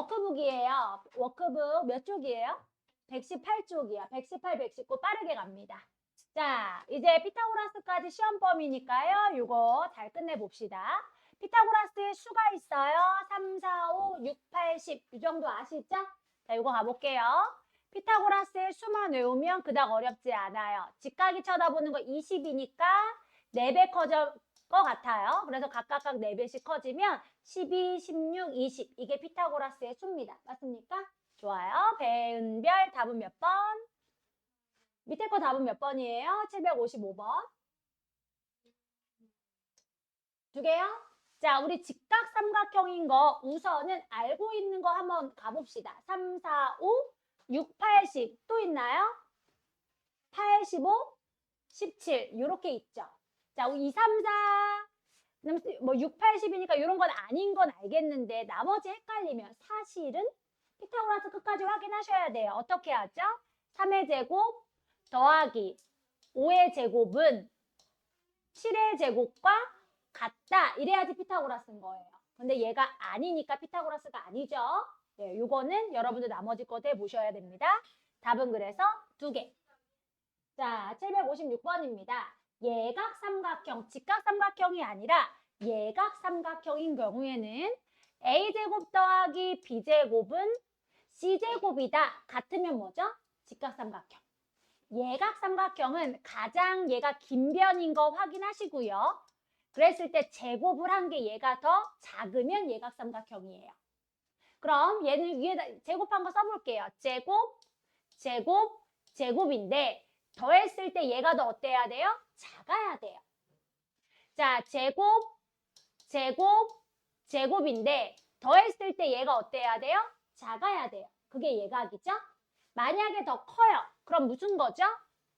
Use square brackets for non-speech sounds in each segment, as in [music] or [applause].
워크북이에요. 워크북 몇 쪽이에요? 118쪽이야. 118, 119 빠르게 갑니다. 자, 이제 피타고라스까지 시험 범위니까요. 이거 잘 끝내봅시다. 피타고라스의 수가 있어요. 3, 4, 5, 6, 8, 10. 이 정도 아시죠? 자, 이거 가볼게요. 피타고라스의 수만 외우면 그닥 어렵지 않아요. 직각이 쳐다보는 거 20이니까 4배 커질 것 같아요. 그래서 각각각 4배씩 커지면 12, 16, 20. 이게 피타고라스의 수입니다. 맞습니까? 좋아요. 배은별 답은 몇 번? 밑에 거 답은 몇 번이에요? 755번. 두 개요? 자, 우리 직각 삼각형인 거 우선은 알고 있는 거 한번 가봅시다. 3, 4, 5, 6, 80. 또 있나요? 85, 17. 이렇게 있죠. 자, 2, 3, 4. 뭐 6, 80이니까 이런 건 아닌 건 알겠는데 나머지 헷갈리면 사실은 피타고라스 끝까지 확인하셔야 돼요. 어떻게 하죠? 3의 제곱 더하기 5의 제곱은 7의 제곱과 같다. 이래야지 피타고라스인 거예요. 근데 얘가 아니니까 피타고라스가 아니죠. 네, 요거는 여러분들 나머지 거 대보셔야 됩니다. 답은 그래서 두 개. 자, 756번입니다. 예각 삼각형, 직각 삼각형이 아니라 예각 삼각형인 경우에는 a제곱 더하기 b제곱은 c제곱이다. 같으면 뭐죠? 직각 삼각형. 예각 삼각형은 가장 얘가 긴 변인 거 확인하시고요. 그랬을 때 제곱을 한 게 얘가 더 작으면 예각 삼각형이에요. 그럼 얘는 위에다 제곱한 거 써볼게요. 제곱, 제곱, 제곱인데 더했을 때 얘가 더 어때야 돼요? 작아야 돼요. 자, 제곱, 제곱, 제곱인데 더했을 때 얘가 어때야 돼요? 작아야 돼요. 그게 예각이죠? 만약에 더 커요. 그럼 무슨 거죠?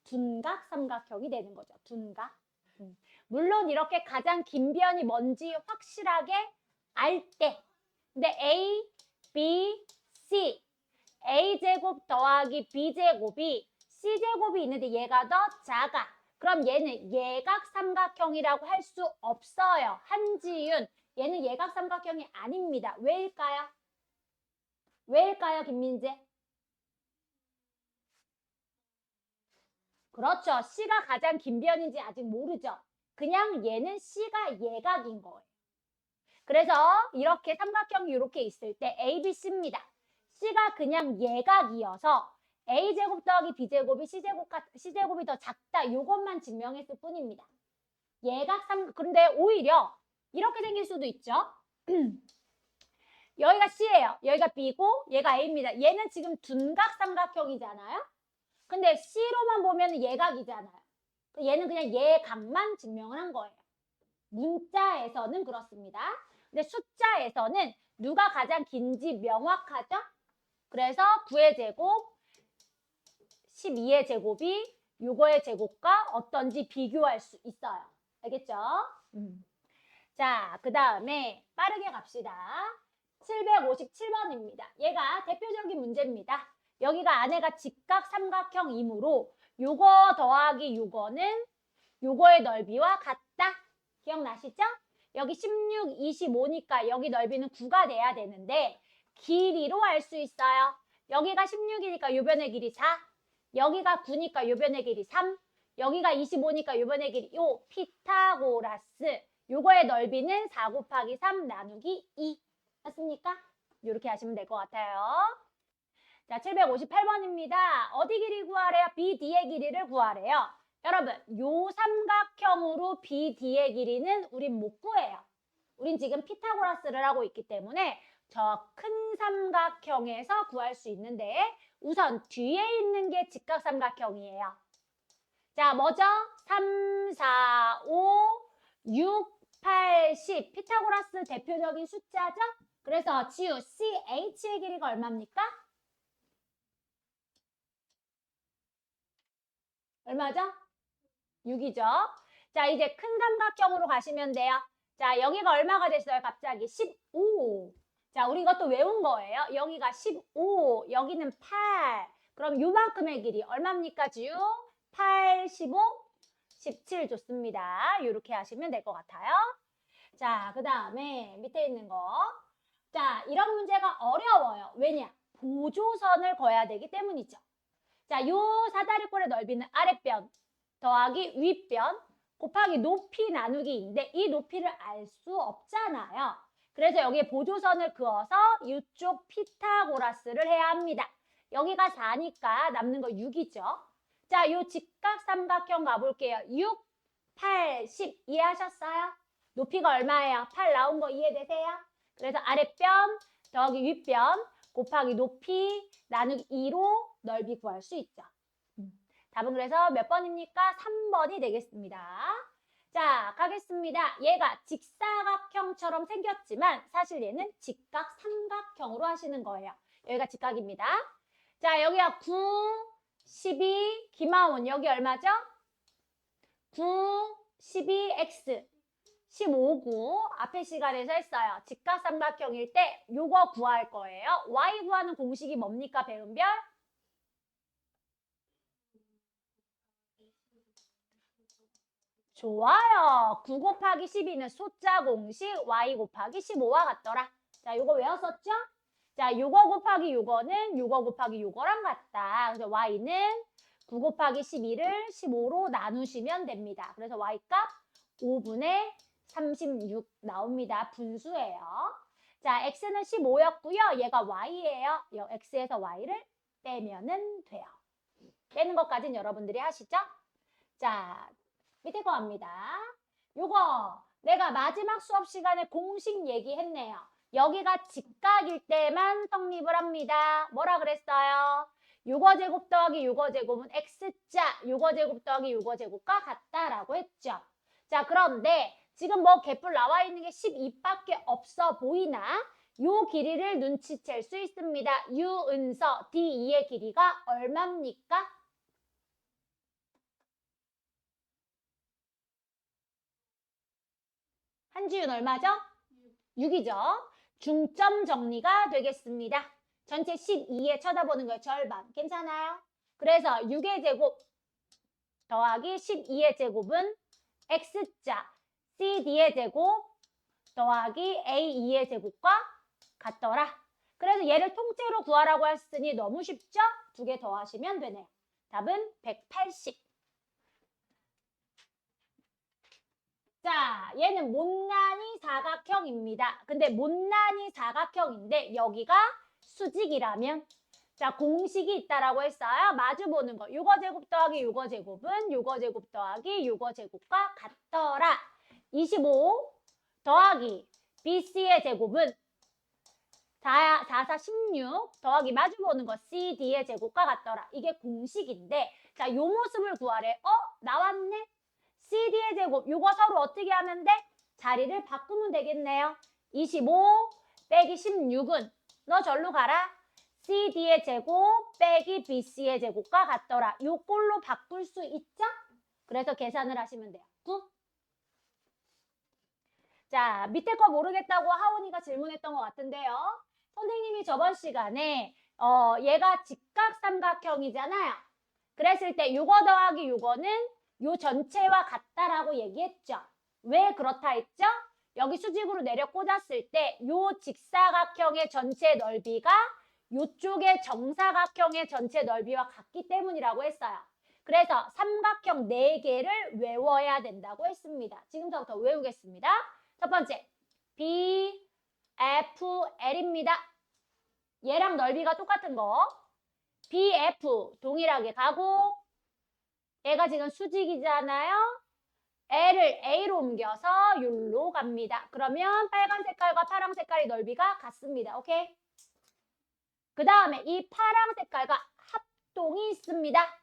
둔각 삼각형이 되는 거죠. 둔각. 음. 물론 이렇게 가장 긴 변이 뭔지 확실하게 알 때. 근데 A, B, C. A제곱 더하기 B제곱이 C제곱이 있는데 얘가 더 작아. 그럼 얘는 예각 삼각형이라고 할 수 없어요. 한지윤. 얘는 예각 삼각형이 아닙니다. 왜일까요? 왜일까요, 김민재? 그렇죠. C가 가장 긴 변인지 아직 모르죠. 그냥 얘는 C가 예각인 거예요. 그래서 이렇게 삼각형이 이렇게 있을 때 A, B, C입니다. C가 그냥 예각이어서 A제곱 더하기 B제곱이 C제곱, C제곱이 더 작다. 이것만 증명했을 뿐입니다. 예각 삼 그런데 오히려 이렇게 생길 수도 있죠. [clears throat] 여기가 C예요. 여기가 B고 얘가 A입니다. 얘는 지금 둔각 삼각형이잖아요. 근데 C로만 보면 예각이잖아요. 얘는 그냥 예각만 증명을 한 거예요. 문자에서는 그렇습니다. 근데 숫자에서는 누가 가장 긴지 명확하죠? 그래서 9의 제곱, 12의 제곱이 요거의 제곱과 어떤지 비교할 수 있어요. 알겠죠? 음. 자, 그 다음에 빠르게 갑시다. 757번입니다. 얘가 대표적인 문제입니다. 여기가 안에가 직각 삼각형이므로 요거 더하기 요거는 요거의 넓이와 같다. 기억나시죠? 여기 16, 25니까 여기 넓이는 9가 돼야 되는데 길이로 알 수 있어요. 여기가 16이니까 요 변의 길이 4. 여기가 9니까 요 변의 길이 3. 여기가 25니까 요 변의 길이 요 피타고라스. 요거의 넓이는 4 곱하기 3 나누기 2. 맞습니까? 이렇게 하시면 될 것 같아요. 자, 758번입니다. 어디 길이 구하래요? BD의 길이를 구하래요. 여러분, 요 삼각형으로 BD의 길이는 우린 못 구해요. 우린 지금 피타고라스를 하고 있기 때문에 저 큰 삼각형에서 구할 수 있는데 우선 뒤에 있는 게 직각삼각형이에요. 자, 뭐죠? 3, 4, 5, 6, 8, 10. 피타고라스 대표적인 숫자죠? 그래서 지우 CH의 길이가 얼마입니까? 얼마죠? 6이죠. 자, 이제 큰 삼각형으로 가시면 돼요. 자, 여기가 얼마가 됐어요? 갑자기 15. 자, 우리 이것도 외운 거예요. 여기가 15, 여기는 8. 그럼 요만큼의 길이 얼마입니까, 지우? 8, 15, 17 좋습니다. 이렇게 하시면 될 것 같아요. 자, 그 다음에 밑에 있는 거. 자, 이런 문제가 어려워요. 왜냐? 보조선을 그어야 되기 때문이죠. 자, 요 사다리꼴의 넓이는 아랫변 더하기 윗변 곱하기 높이 나누기인데 이 높이를 알 수 없잖아요. 그래서 여기에 보조선을 그어서 이쪽 피타고라스를 해야 합니다. 여기가 4니까 남는 거 6이죠. 자, 요 직각 삼각형 가볼게요. 6, 8, 10 이해하셨어요? 높이가 얼마예요? 8 나온 거 이해되세요? 그래서 아랫변 더하기 윗변 곱하기 높이 나누기 2로 넓이 구할 수 있죠. 음, 답은 그래서 몇 번입니까? 3번이 되겠습니다. 자, 가겠습니다. 얘가 직사각형처럼 생겼지만 사실 얘는 직각 삼각형으로 하시는 거예요. 여기가 직각입니다. 자, 여기가 9, 12, 김하온 여기 얼마죠? 9, 12, x 15구 앞에 시간에서 했어요. 직각 삼각형일 때 요거 구할 거예요. y 구하는 공식이 뭡니까 배은별? 좋아요. 9 곱하기 12는 숫자 공식 y 곱하기 15와 같더라. 자, 요거 외웠었죠? 자, 요거 곱하기 요거는 요거 곱하기 요거랑 같다. 그래서 y는 9 곱하기 12를 15로 나누시면 됩니다. 그래서 y값 5분의 36 나옵니다. 분수예요. 자, x는 15였고요. 얘가 y예요. 요 x에서 y를 빼면은 돼요. 빼는 것까지는 여러분들이 하시죠? 자, 밑에 거 합니다. 요거 내가 마지막 수업 시간에 공식 얘기했네요. 여기가 직각일 때만 성립을 합니다. 뭐라 그랬어요? 요거 제곱 더하기 요거 제곱은 x자, 요거 제곱 더하기 요거 제곱과 같다라고 했죠. 자, 그런데 지금 뭐 개뿔 나와 있는 게 12밖에 없어 보이나? 요 길이를 눈치챌 수 있습니다. 유은서 D2의 길이가 얼마입니까? 한지윤 얼마죠? 6이죠. 중점 정리가 되겠습니다. 전체 12에 쳐다보는 거예요. 절반. 괜찮아요? 그래서 6의 제곱 더하기 12의 제곱은 x자 cd의 제곱 더하기 a2의 제곱과 같더라. 그래서 얘를 통째로 구하라고 했으니 너무 쉽죠? 두 개 더하시면 되네요. 답은 180. 자, 얘는 못난이 사각형입니다. 근데 못난이 사각형인데 여기가 수직이라면 자, 공식이 있다라고 했어요. 마주 보는 거. 요거 제곱 더하기 요거 제곱은 요거 제곱 더하기 요거 제곱과 같더라. 25 더하기 BC의 제곱은 4, 4, 4, 16 더하기 마주 보는 거 CD의 제곱과 같더라. 이게 공식인데 자, 요 모습을 구하래. 어? 나왔네? CD의 제곱. 요거 서로 어떻게 하면 돼? 자리를 바꾸면 되겠네요. 25 빼기 16은 너 절로 가라. CD의 제곱 빼기 BC의 제곱과 같더라. 요 꼴로 바꿀 수 있죠? 그래서 계산을 하시면 돼요. 9. 자, 밑에 거 모르겠다고 하원이가 질문했던 것 같은데요. 선생님이 저번 시간에 어, 얘가 직각삼각형이잖아요. 그랬을 때 요거 더하기 요거는 요 전체와 같다라고 얘기했죠. 왜 그렇다 했죠? 여기 수직으로 내려 꽂았을 때 요 직사각형의 전체 넓이가 요쪽의 정사각형의 전체 넓이와 같기 때문이라고 했어요. 그래서 삼각형 4개를 외워야 된다고 했습니다. 지금부터 외우겠습니다. 첫 번째, B, F, L입니다. 얘랑 넓이가 똑같은 거. B, F 동일하게 가고 얘가 지금 수직이잖아요. L을 A로 옮겨서 율로 갑니다. 그러면 빨간 색깔과 파랑 색깔의 넓이가 같습니다. 오케이? 그 다음에 이 파랑 색깔과 합동이 있습니다.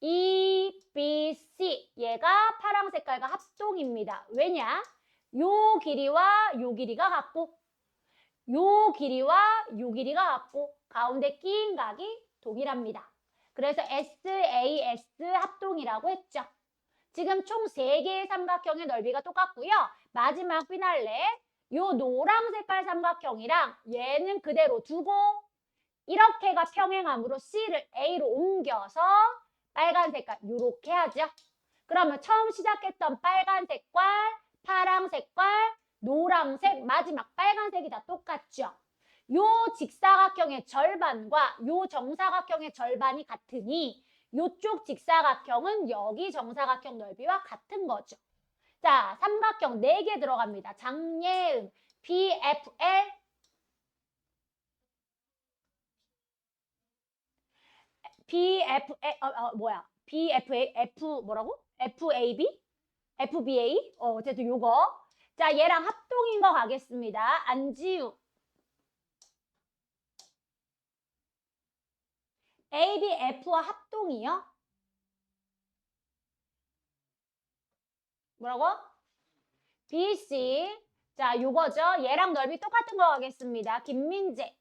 E, B, C 얘가 파랑 색깔과 합동입니다. 왜냐? 요 길이와 요 길이가 같고 요 길이와 요 길이가 같고 가운데 끼인 각이 동일합니다. 그래서 SAS 합동이라고 했죠. 지금 총 3개의 삼각형의 넓이가 똑같고요. 마지막 피날레 요 노랑 색깔 삼각형이랑 얘는 그대로 두고 이렇게가 평행함으로 C를 A로 옮겨서 빨간 색깔 이렇게 하죠. 그러면 처음 시작했던 빨간 색깔, 파랑 색깔, 노란색, 마지막 빨간색이 다 똑같죠. 요 직사각형의 절반과 요 정사각형의 절반이 같으니 요쪽 직사각형은 여기 정사각형 넓이와 같은 거죠. 자, 삼각형 4개 들어갑니다. 장예은, BFL, BFL, 어, 어, 뭐야? BFA, F 뭐라고? FAB? FBA? 어, 어쨌든 요거. 자, 얘랑 합동인 거 가겠습니다. 안지우. ABF와 합동이요? 뭐라고? BC. 자, 요거죠. 얘랑 넓이 똑같은 거 가겠습니다. 김민재.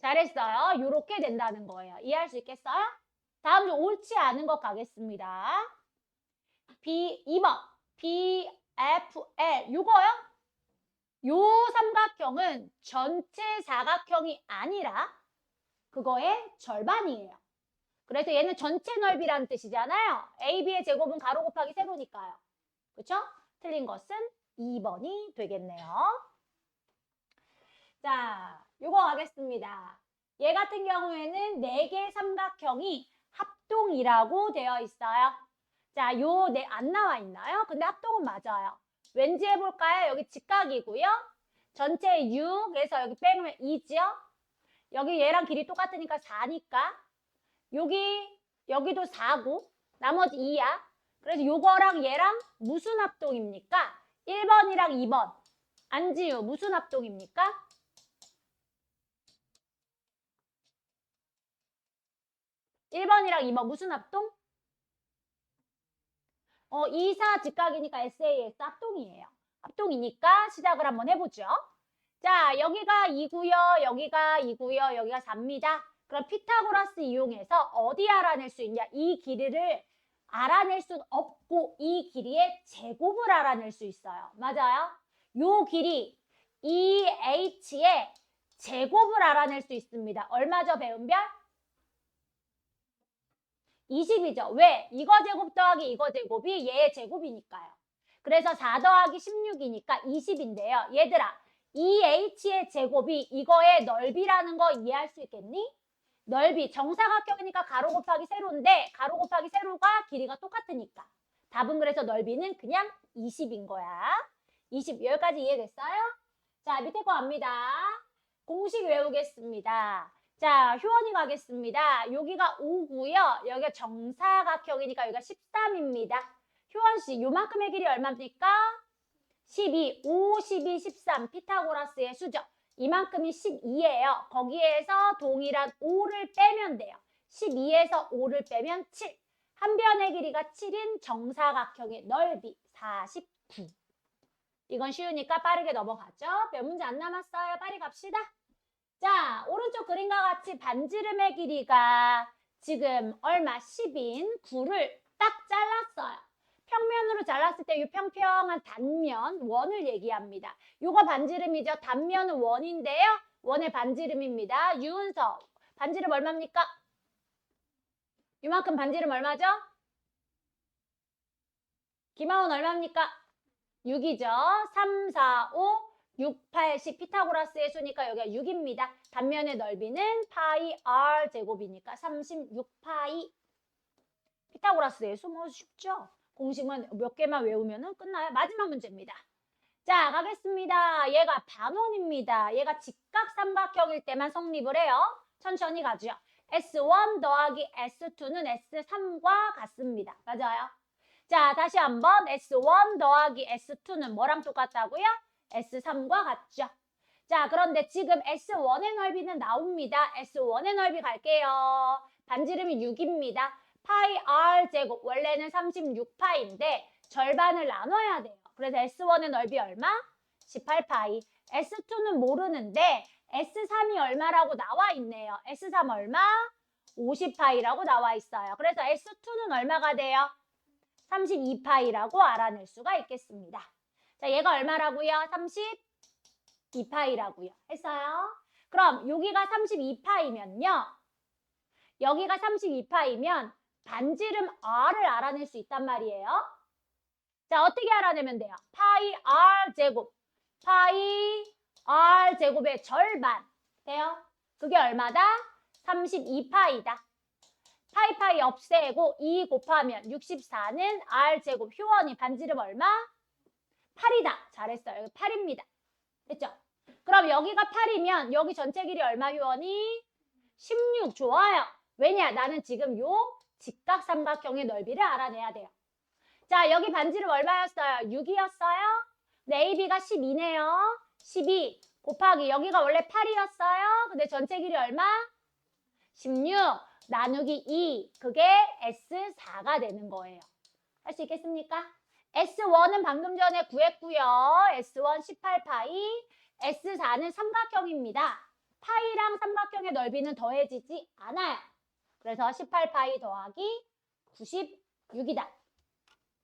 잘했어요. 요렇게 된다는 거예요. 이해할 수 있겠어요? 다음 좀 옳지 않은 것 가겠습니다. B 2번 BFL 요거요? 요 삼각형은 전체 사각형이 아니라 그거의 절반이에요. 그래서 얘는 전체 넓이라는 뜻이잖아요. AB의 제곱은 가로 곱하기 세로니까요. 그렇죠? 틀린 것은 2번이 되겠네요. 자, 요거 가겠습니다. 얘 같은 경우에는 4개 삼각형이 합동이라고 되어 있어요. 자, 요 네 안 나와 있나요? 근데 합동은 맞아요. 왠지 해볼까요? 여기 직각이고요. 전체 6에서 여기 빼면 2죠? 여기 얘랑 길이 똑같으니까 4니까 여기 여기도 4고 나머지 2야. 그래서 요거랑 얘랑 무슨 합동입니까? 1번이랑 2번. 안지우 무슨 합동입니까? 일번이랑 2번 무슨 합동? 어, 2, 4 직각이니까 SAS 합동이에요. 합동이니까 시작을 한번 해보죠. 자, 여기가 2고요, 여기가 2고요, 여기가 4입니다. 그럼 피타고라스 이용해서 어디 알아낼 수 있냐? 이 길이를 알아낼 수 없고 이 길이의 제곱을 알아낼 수 있어요. 맞아요? 요 길이 EH의 제곱을 알아낼 수 있습니다. 얼마 죠, 배운 별? 20이죠. 왜? 이거 제곱 더하기 이거 제곱이 얘의 제곱이니까요. 그래서 4 더하기 16이니까 20인데요. 얘들아, 이 h의 제곱이 이거의 넓이라는 거 이해할 수 있겠니? 넓이, 정사각형이니까 가로 곱하기 세로인데 가로 곱하기 세로가 길이가 똑같으니까. 답은 그래서 넓이는 그냥 20인 거야. 20, 여기까지 이해됐어요? 자, 밑에 거 갑니다. 공식 외우겠습니다. 자, 효원이 가겠습니다. 여기가 5고요. 여기가 정사각형이니까 여기가 13입니다. 효원 씨, 요만큼의 길이 얼마입니까? 12, 5, 12, 13. 피타고라스의 수죠. 이만큼이 12예요. 거기에서 동일한 5를 빼면 돼요. 12에서 5를 빼면 7. 한 변의 길이가 7인 정사각형의 넓이 49. 이건 쉬우니까 빠르게 넘어가죠. 몇 문제 안 남았어요. 빨리 갑시다. 자, 오른쪽 그림과 같이 반지름의 길이가 지금 얼마? 10인 9를 딱 잘랐어요. 평면으로 잘랐을 때 이 평평한 단면, 원을 얘기합니다. 요거 반지름이죠. 단면은 원인데요. 원의 반지름입니다. 유은석, 반지름 얼마입니까? 이만큼 반지름 얼마죠? 김하원 얼마입니까? 6이죠. 3, 4, 5, 6, 8, 10 피타고라스의 수니까 여기가 6입니다. 단면의 넓이는 파이 r 제곱이니까 36 파이 피타고라스의 수 뭐 쉽죠? 공식만 몇 개만 외우면 끝나요. 마지막 문제입니다. 자, 가겠습니다. 얘가 반원입니다. 얘가 직각삼각형일 때만 성립을 해요. 천천히 가죠. S1 더하기 S2는 S3과 같습니다. 맞아요. 자, 다시 한번 S1 더하기 S2는 뭐랑 똑같다고요? S3과 같죠. 자, 그런데 지금 S1의 넓이는 나옵니다. S1의 넓이 갈게요. 반지름이 6입니다. 파이 R 제곱, 원래는 36파인데 절반을 나눠야 돼요. 그래서 S1의 넓이 얼마? 18파이. S2는 모르는데 S3이 얼마라고 나와 있네요. S3 얼마? 50파이라고 나와 있어요. 그래서 S2는 얼마가 돼요? 32파이라고 알아낼 수가 있겠습니다. 자, 얘가 얼마라고요? 32파이라고요. 했어요? 그럼 여기가 32파이면요. 여기가 32파이면 반지름 r을 알아낼 수 있단 말이에요. 자, 어떻게 알아내면 돼요? 파이 r 제곱. 파이 r 제곱의 절반. 돼요? 그게 얼마다? 32파이다. 파이파이 없애고 2 곱하면 64는 r 제곱 효원이 반지름 얼마? 8이다. 잘했어요. 여기 8입니다. 됐죠? 그럼 여기가 8이면 여기 전체 길이 얼마 효원이? 16 좋아요. 왜냐? 나는 지금 요 직각 삼각형의 넓이를 알아내야 돼요. 자, 여기 반지름 얼마였어요? 6이었어요? 네, AB가 12네요. 12 곱하기 여기가 원래 8이었어요. 근데 전체 길이 얼마? 16 나누기 2 그게 S4가 되는 거예요. 할 수 있겠습니까? S1은 방금 전에 구했고요. S1 18파이, S4는 삼각형입니다. 파이랑 삼각형의 넓이는 더해지지 않아요. 그래서 18파이 더하기 96이다.